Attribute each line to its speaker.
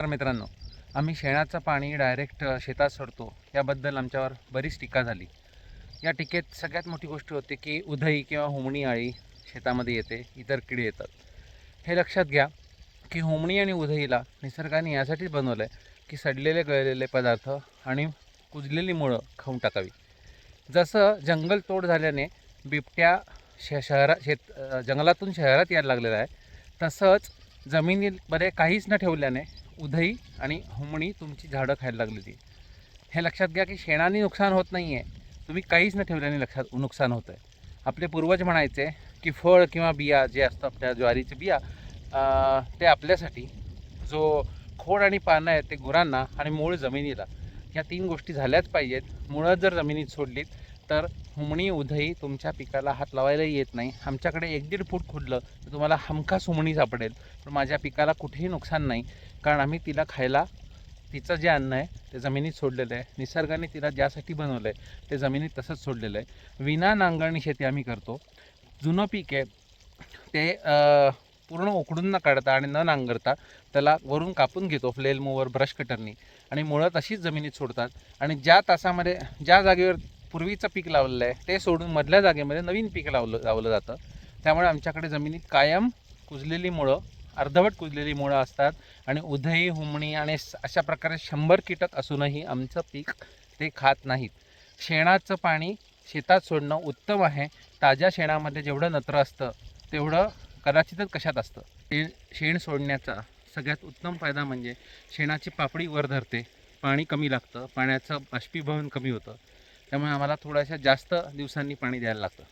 Speaker 1: तर मित्रांनो आम्ही शेणाचं पाणी डायरेक्ट शेतात सोडतो. याबद्दल आमच्यावर बरीच टीका झाली. या टीकेत सगळ्यात मोठी गोष्ट होती की उधई किंवा होमणी आळी शेतामध्ये येते इतर किडे येतात. हे लक्षात घ्या की होमणी आणि उधईला निसर्गाने यासाठीच बनवलं आहे की सडलेले गळलेले पदार्थ आणि कुजलेली मुळं खाऊन टाकावी. जसं जंगलतोड झाल्याने बिबट्या श शहरा शेत जंगलातून शहरात यायला लागलेलं आहे तसंच जमिनीमध्ये काहीच न ठेवल्याने उधई आणि हुमणी तुमची झाडं खायला लागली होती. हे लक्षात घ्या की शेणाने नुकसान होत नाही आहे तुम्ही काहीच न ठेवल्याने लक्षात नुकसान होतं आहे आपले पूर्वज म्हणायचे की फळ किंवा बिया जे असतं आपल्या ज्वारीचे बिया ते आपल्यासाठी जो खोड आणि पानं आहेत ते गुरांना आणि मूळ जमिनीला या तीन गोष्टी झाल्याच पाहिजेत. मुळं जर जमिनीत सोडलीत तर हुमणी उधई तुमच्या पिकाला हात लावायलाही येत नाही. आमच्याकडे एक दीड फूट खुडलं तर तुम्हाला हमखास हुमणी सापडेल. पण माझ्या पिकाला कुठेही नुकसान नाही. कारण आम्ही तिला खायला तिचं जे अन्न आहे ते जमिनीत सोडलेलं आहे. निसर्गाने तिला ज्यासाठी बनवलं आहे ते जमिनीत तसंच सोडलेलं आहे. विना नांगरणी शेती आम्ही करतो. जुनं पीक आहे ते पूर्ण उकडून न काढता आणि न नांगरता त्याला वरून कापून घेतो फ्लेल मूवर ब्रश कटरनी. आणि मुळं तशीच जमिनीत सोडतात. आणि ज्या तासामध्ये ज्या जागेवर पूर्वीचं पीक लावलेलं आहे. ते सोडून मधल्या जागेमध्ये नवीन पीक लावलं लावलं जातं. त्यामुळे आमच्याकडे जमिनीत कायम कुजलेली मुळं अर्धवट कुजलेली मुळं असतात आणि उधई हुमणी आणि अशा प्रकारे शंभर कीटक असूनही आमचं पीक ते खात नाहीत. शेणाचं पाणी शेतात सोडणं उत्तम आहे. ताज्या शेणामध्ये जेवढं नत्र असतं तेवढं कदाचितच कशात असतं. ते शेण सोडण्याचा सगळ्यात उत्तम फायदा म्हणजे शेणाची पापडी वर धरते. पाणी कमी लागतं पाण्याचं बाष्पीभवन कमी होतं. त्यामुळे आम्हाला थोड्याशा जास्त दिवसांनी पाणी द्यायला लागतं.